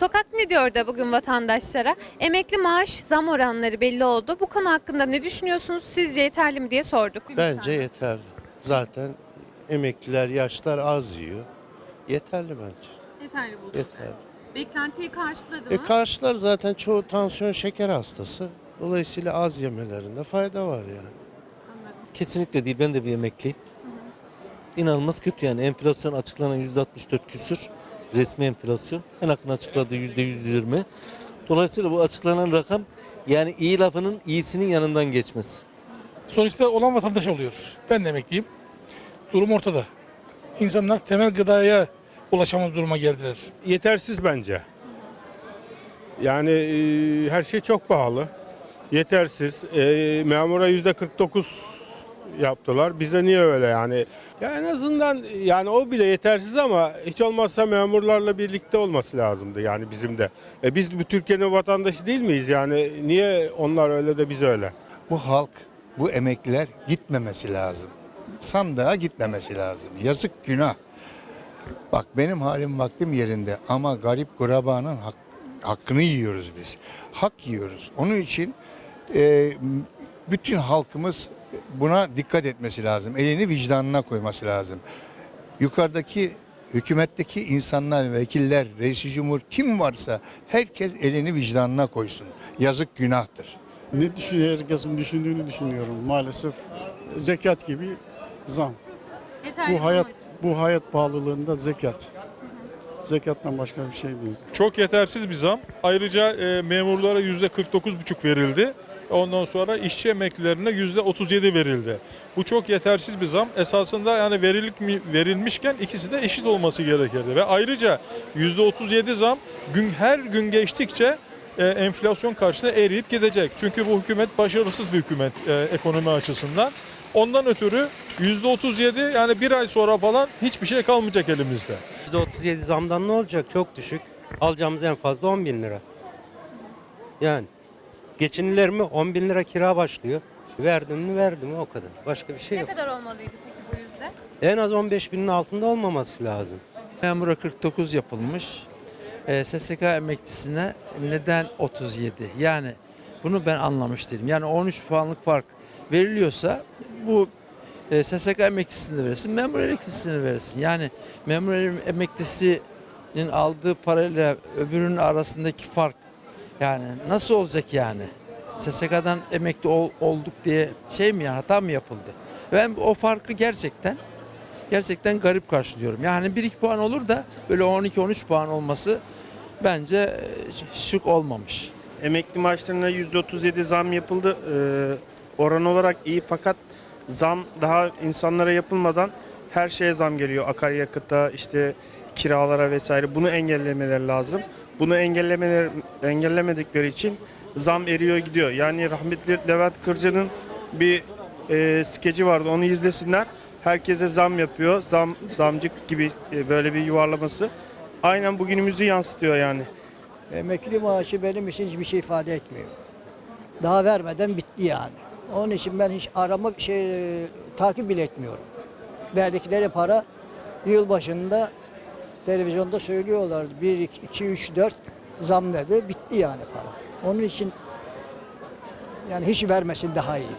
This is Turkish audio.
Sokak ne diyor da bugün vatandaşlara? Emekli maaş zam oranları belli oldu. Bu konu hakkında ne düşünüyorsunuz? Sizce yeterli mi diye sorduk. Bence yeterli. Zaten emekliler, yaşlar az yiyor. Yeterli bence. yeterli buldum. Yeterli. Beklentiyi karşıladı E karşılar zaten çoğu tansiyon şeker hastası. Dolayısıyla az yemelerinde fayda var yani. Kesinlikle değil. Ben de bir emekliyim. İnanılmaz kötü yani. Enflasyon açıklanan %64 küsür. Resmi enflasyon. En yakın açıkladığı %120. Dolayısıyla bu açıklanan rakam yani iyi lafının iyisinin yanından geçmez. Sonuçta olan vatandaş oluyor. Ben de emekliyim. Durum ortada. İnsanlar temel gıdaya ulaşamaz duruma geldiler. yetersiz bence. Yani e, her şey çok pahalı. Yetersiz. E, memura yüzde 49 yaptılar. Bize niye öyle yani? Ya en azından yani o bile yetersiz ama hiç olmazsa memurlarla birlikte olması lazımdı yani bizim de. E, biz bu Türkiye'nin vatandaşı değil miyiz yani? Niye onlar öyle de biz öyle? bu halk, bu emekliler gitmemesi lazım. Sandığa gitmemesi lazım. Yazık günah. Bak benim halim vaktim yerinde ama garip kurabanın hak- hakkını yiyoruz biz. Hak yiyoruz. Onun için e, bütün halkımız buna dikkat etmesi lazım. Elini vicdanına koyması lazım. Yukarıdaki hükümetteki insanlar, vekiller, reisi cumhur kim varsa herkes elini vicdanına koysun. Yazık günahtır. Ne düşünüyor, herkesin düşündüğünü düşünüyorum. Maalesef zekat gibi zam. Yeterli Bu hayat bu hayat pahalılığında zekat. Zekattan başka bir şey değil. Çok yetersiz bir zam. Ayrıca e, memurlara yüzde 49,5 verildi. Ondan sonra işçi emeklilerine yüzde 37 verildi. Bu çok yetersiz bir zam. Esasında yani verilik mi, verilmişken ikisi de eşit olması gerekirdi. Ve ayrıca yüzde 37 zam gün her gün geçtikçe e, enflasyon karşısında eriyip gidecek. Çünkü bu hükümet başarısız bir hükümet e, ekonomi açısından. Ondan ötürü yüzde 37 yani bir ay sonra falan hiçbir şey kalmayacak elimizde. %37 zamdan ne olacak? Çok düşük. Alacağımız en fazla 10 bin lira. Yani geçinilir mi? 10 bin lira kira başlıyor. Verdim mi verdim mi o kadar. Başka bir şey Ne yok. kadar olmalıydı peki bu yüzde? En az 15 binin altında olmaması lazım. Memura 49 yapılmış. Ee, SSK emeklisine neden 37? Yani bunu ben anlamış değilim. Yani 13 puanlık fark veriliyorsa bu e, SSK emeklisini de verirsin, memur emeklisini verirsin. Yani memur emeklisinin aldığı parayla öbürünün arasındaki fark yani nasıl olacak yani? SSK'dan emekli ol- olduk diye şey mi ya hata mı yapıldı? Ben o farkı gerçekten gerçekten garip karşılıyorum. Yani 1-2 puan olur da böyle 12-13 puan olması bence e, şık olmamış. Emekli maaşlarına %37 zam yapıldı. Ee, oran olarak iyi fakat zam daha insanlara yapılmadan her şeye zam geliyor. Akaryakıta, işte kiralara vesaire. Bunu engellemeleri lazım. Bunu engellemedikleri için zam eriyor gidiyor. Yani rahmetli Levent Kırca'nın bir e, skeci vardı. Onu izlesinler. Herkese zam yapıyor. Zam zamcık gibi e, böyle bir yuvarlaması. Aynen bugünümüzü yansıtıyor yani. Emekli maaşı benim için hiçbir şey ifade etmiyor. Daha vermeden bitti yani. Onun için ben hiç arama şey takip bile etmiyorum. Verdikleri para yıl başında televizyonda söylüyorlar. 1, 2, 2 3, 4 zam dedi. Bitti yani para. Onun için yani hiç vermesin daha iyi.